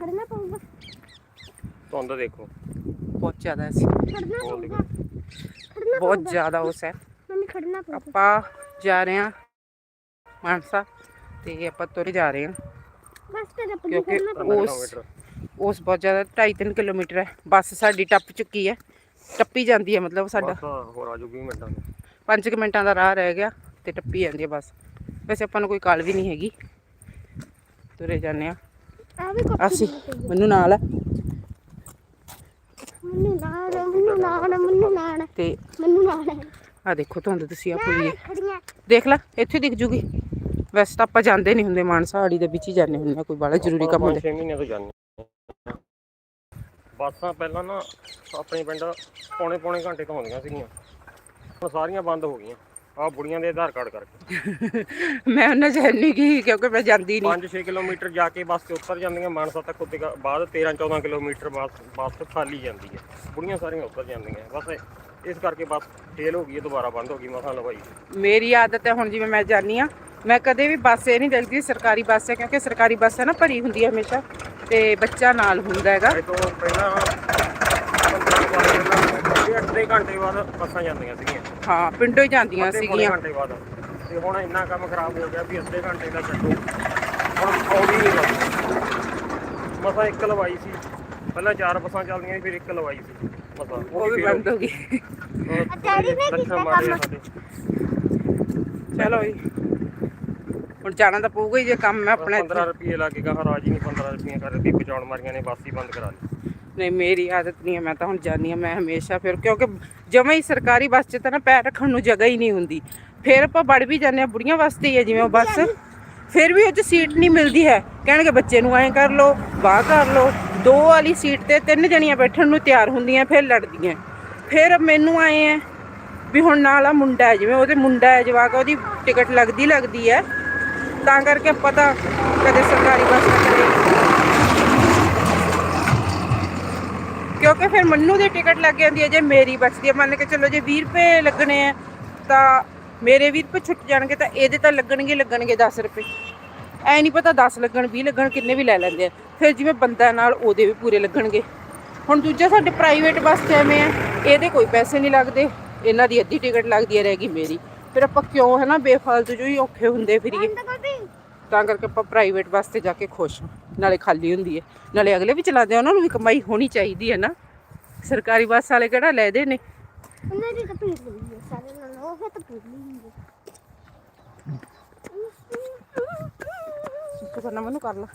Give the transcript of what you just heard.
ਖੜਨਾ ਪਊਗਾ। ਧੁੰਦ ਦੇਖੋ। ਬਹੁਤ ਜ਼ਿਆਦਾ ਸੀ। ਖੜਨਾ ਪਊਗਾ। ਬਹੁਤ ਜ਼ਿਆਦਾ ਉਸ ਹੈ ਮੰਮੀ ਖੜਨਾ ਪਊਗਾ। ਆਪਾਂ ਜਾ ਰਹੇ ਹਾਂ ਮਾਨਸਾ ਤੇ ਆਪਾਂ ਤੁਰ ਜਾ ਰਹੇ ਹਾਂ। ਬਸ ਤੇਰਾ ਪੁੱਤ ਕਿਉਂਕਿ ਖੜਨਾ ਤਿੰਨ ਉਸ ਬਹੁਤ ਜ਼ਿਆਦਾ 2.5 ਕਿਲੋਮੀਟਰ ਹੈ। ਬੱਸ ਸਾਡੀ ਟੱਪ ਚੁੱਕੀ ਹੈ। ਟੱਪੀ ਜਾਂਦੀ ਹੈ ਮਤਲਬ ਸਾਡਾ। ਬਸ ਹੋਰ ਆਜੂ 20 ਮਿੰਟਾਂ ਨੂੰ 5 ਮਿੰਟਾਂ ਦਾ ਰਾਹ ਰਹਿ ਗਿਆ ਤੇ ਟੱਪੀ ਜਾਂਦੀ ਹੈ ਬੱਸ। ਵੈਸੇ ਆਪਾਂ ਨੂੰ ਕੋਈ ਕਾਲ ਵੀ ਨਹੀਂ ਹੈਗੀ। ਤੁਰੇ ਜਾਂਦੇ ਆ ਆ ਵੀ ਅਸੀਂ ਮੈਨੂੰ ਨਾਲ ਹੈ ਮੈਨੂੰ ਨਾਲ ਮੈਨੂੰ ਨਾਲ ਮੈਨੂੰ ਨਾਲ ਤੇ ਮੈਨੂੰ ਨਾਲ ਆ। ਦੇਖੋ ਤੁਹਾਨੂੰ ਤੁਸੀਂ ਆ ਪੂਰੀ ਹੈ ਖੜੀਆਂ। ਦੇਖ ਲੈ ਇੱਥੇ ਦਿਖ ਜੂਗੀ। ਵੈਸੇ ਤਾਂ ਆਪਾਂ ਜਾਂਦੇ ਨਹੀਂ ਹੁੰਦੇ ਮਾਨਸਾ ਆੜੀ ਦੇ ਵਿੱਚ ਹੀ ਜਾਂਦੇ ਹੁੰਦੇ ਕੋਈ ਬੜਾ ਜ਼ਰੂਰੀ ਕੰਮ ਹੁੰਦਾ। 6 ਮਹੀਨੇ ਤੋਂ ਜਾਂਦੇ ਹਾਂ। ਬੱਸਾਂ ਪਹਿਲਾਂ ਨਾ ਆਪਣੇ ਪਿੰਡ ਪੌਣੇ ਪੌਣੇ ਘੰਟੇ ਤੋਂ ਆਉਂਦੀਆਂ ਸੀਗੀਆਂ। ਹੁਣ ਸਾਰੀਆਂ ਬੰਦ ਹੋ ਗਈਆਂ। ਆ ਬੁੜੀਆਂ ਦੇ ਆਧਾਰ ਕਾਰਡ ਕਰਕੇ। ਮੈਂ ਉਹਨਾਂ ਚ ਹੈ ਨਹੀਂ ਗਈ ਕਿਉਂਕਿ ਮੈਂ ਜਾਂਦੀ ਨਹੀਂ 5-6 ਕਿਲੋਮੀਟਰ ਜਾ ਕੇ ਬੱਸ ਤੇ ਉਤਰ ਜਾਂਦੀਆਂ ਮਾਨਸਾ ਤੱਕ ਉੱਤੇ ਗਾ- ਬਾਅਦ 13-14 ਕਿਲੋਮੀਟਰ ਬੱਸ ਬੱਸ ਖਾਲੀ ਜਾਂਦੀ ਹੈ। ਬੁੜੀਆਂ ਸਾਰੀਆਂ ਉਤਰ ਜਾਂਦੀਆਂ। ਬਸ ਇਸ ਕਰਕੇ ਬੱਸ ਫੇਲ ਹੋ ਗਈ ਹੈ ਦੁਬਾਰਾ ਬੰਦ ਹੋ ਗਈ ਮਸਾਂ ਲਵਾਈ ਮੇਰੀ ਆਦਤ ਹੈ ਹੁਣ ਜਿਵੇਂ ਮੈਂ ਜਾਂਦੀ ਆ ਮੈਂ ਕਦੇ ਵੀ ਬੱਸ ਇਹ ਨਹੀਂ ਦੇਖਦੀ ਸਰਕਾਰੀ ਬੱਸ ਹੈ ਕਿਉਂਕਿ ਸਰਕਾਰੀ ਬੱਸ ਹੈ ਨਾ ਭਰੀ ਹੁੰਦੀ ਹੈ ਹਮੇਸ਼ਾ ਤੇ ਬੱਚਾ ਨਾਲ ਹੁੰਦਾ ਹੈਗਾ। ਇਹ ਤੋਂ ਪਹਿਲਾਂ 15 ਅੱਧੇ ਘੰਟੇ ਬਾਅਦ ਬੱਸਾਂ ਜਾਂਦੀਆਂ ਸੀਗੀਆਂ। ਹਾਂ ਪਿੰਡੋਂ ਹੀ ਜਾਂਦੀਆਂ ਅੱਧੇ ਪੌਣੇ ਸੀਗੀਆਂ। ਘੰਟੇ ਬਾਅਦ। ਤੇ ਹੁਣ ਇੰਨਾ ਕੰਮ ਖਰਾਬ ਹੋ ਗਿਆ ਵੀ ਅੱਧੇ ਘੰਟੇ ਦਾ ਛੱਡੋ। ਹੁਣ ਆਉਂਦੀ ਨਹੀਂ ਬੱਸ ਮਸਾਂ ਇੱਕ ਲਵਾਈ ਸੀ। ਪਹਿਲਾਂ ਚਾਰ ਬੱਸਾਂ ਚੱਲਦੀਆਂ ਸੀ ਫਿਰ ਇੱਕ ਲਵਾਈ ਸੀ। ਮਸਾਂ ਉਹ ਵੀ ਬੰਦ ਹੋ ਗਈ। ਡੈਡੀ ਨੇ ਲੱਛਣ ਕੀਤਾ ਮਾੜੇ ਆ ਕੰਮ। ਸਾਡੇ। ਚਲੋ ਜੀ। ਹੁਣ ਜਾਣਾ ਤਾਂ ਪਊਗਾ ਹੀ ਜੇ ਕੰਮ ਮੈਂ ਆਪਣਾ 15 ਰੁਪਏ ਲਾ ਕੇ ਕਹਾ ਰਾਜੀ ਨਹੀਂ 15 ਰੁਪਏ ਕਰ ਦਿੱਤੀ ਬਚਾਉਣ ਮਾਰੀਆਂ ਨੇ ਬੱਸ ਹੀ ਬੰਦ ਕਰਾ ਲਈ। ਨਹੀਂ ਮੇਰੀ ਆਦਤ ਨਹੀਂ ਹੈ, ਮੈਂ ਤਾਂ ਹੁਣ ਜਾਂਦੀ ਹਾਂ, ਮੈਂ ਹਮੇਸ਼ਾ ਫਿਰ ਕਿਉਂਕਿ ਜਮਾਂ ਹੀ ਸਰਕਾਰੀ ਬੱਸ 'ਚ ਤਾਂ ਨਾ ਪੈਰ ਰੱਖਣ ਨੂੰ ਜਗ੍ਹਾ ਹੀ ਨਹੀਂ ਹੁੰਦੀ। ਫਿਰ ਆਪਾਂ ਵੜ ਵੀ ਜਾਂਦੇ ਆ ਬੁੜੀਆਂ ਵਾਸਤੇ ਹੀ ਹੈ, ਜਿਵੇਂ ਉਹ ਬੱਸ। ਫਿਰ ਵੀ ਉਹ 'ਚ ਸੀਟ ਨਹੀਂ ਮਿਲਦੀ ਹੈ। ਕਹਿਣਗੇ ਬੱਚੇ ਨੂੰ ਐਂ ਕਰ ਲਓ ਬਾਹ ਕਰ ਲਓ। ਦੋ ਵਾਲੀ ਸੀਟ ਤੇ ਤਿੰਨ ਜਣੀਆਂ ਬੈਠਣ ਨੂੰ ਤਿਆਰ ਹੁੰਦੀਆਂ, ਫਿਰ ਲੜਦੀਆਂ। ਫਿਰ ਮੈਨੂੰ ਆਏ ਹੈ ਵੀ ਹੁਣ ਨਾਲ ਆ ਮੁੰਡਾ ਹੈ, ਜਿਵੇਂ ਉਹਦੇ ਮੁੰਡਾ ਹੈ, ਜਵਾਕ ਉਹਦੀ ਟਿਕਟ ਲੱਗਦੀ ਲੱਗਦੀ ਹੈ। ਤਾਂ ਕਰਕੇ ਪਤਾ ਕਦੇ ਸਰਕਾਰੀ ਬੱਸ ਨਾ ਕਰੇ ਕਿਉਂਕਿ ਫਿਰ ਮੰਨੂ ਦੀ ਟਿਕਟ ਲੱਗ ਜਾਂਦੀ ਹੈ ਜੇ ਮੇਰੀ ਬਚਦੀ ਹੈ। ਮੰਨ ਕੇ ਚੱਲੋ ਜੇ 20 ਰੁਪਏ ਲੱਗਣੇ ਆ ਤਾਂ ਮੇਰੇ 20 ਰੁਪਏ ਛੁੱਟ ਜਾਣਗੇ ਤਾਂ ਇਹਦੇ ਤਾਂ ਲੱਗਣਗੇ ਲੱਗਣਗੇ 10 ਰੁਪਏ। ਐ ਨਹੀਂ ਪਤਾ 10 ਲੱਗਣ 20 ਲੱਗਣ ਕਿੰਨੇ ਵੀ ਲੈ ਲੈਂਦੇ ਆ। ਫਿਰ ਜਿਵੇਂ ਬੰਦਾ ਨਾਲ ਉਹਦੇ ਵੀ ਪੂਰੇ ਲੱਗਣਗੇ। ਹੁਣ ਦੂਜਾ ਸਾਡੇ ਪ੍ਰਾਈਵੇਟ ਬੱਸ ਐਵੇਂ ਆ ਇਹਦੇ ਕੋਈ ਪੈਸੇ ਨਹੀਂ ਲੱਗਦੇ। ਇਹਨਾਂ ਦੀ ਅੱਧੀ ਟਿਕਟ ਲੱਗਦੀ ਹੈ ਰਹੇਗੀ ਮੇਰੀ। ਫਿਰ ਆਪਾਂ ਕਿਉਂ ਹੈ ਨਾ ਬੇਫਾਲਤੂ ਜੋ ਹੀ ਔਖੇ ਹੁੰਦੇ ਫਿਰੀਏ। ਤਾਂ ਕਰਕੇ ਆਪਾਂ ਪ੍ਰਾਈਵੇਟ ਬੱਸ ਤੇ ਜਾ ਕੇ ਖੁਸ਼ ਨਾਲੇ ਖਾਲੀ ਹੁੰਦੀ ਹੈ। ਨਾਲੇ ਅਗਲੇ ਵੀ ਚਲਾਉਂਦੇ ਆ ਉਹਨਾਂ ਨੂੰ ਵੀ ਕਮਾਈ ਹੋਣੀ ਚਾਹੀਦੀ ਹੈ ਨਾ। ਸਰਕਾਰੀ ਬੱਸ ਵਾਲੇ ਕਿਹੜਾ ਲੈਦੇ ਨੇ? ਉਹਨਾਂ ਦੀ ਤਾਂ ਭੀੜ ਹੁੰਦੀ ਹੈ ਸਾਰੇ ਨਾਲ ਉਹ ਫਿਰ ਤਾਂ ਭੀੜ ਨਹੀਂ ਹੁੰਦੀ ਇੱਕ ਕਰਨਾ ਮੈਨੂੰ ਕਰ ਲਾ।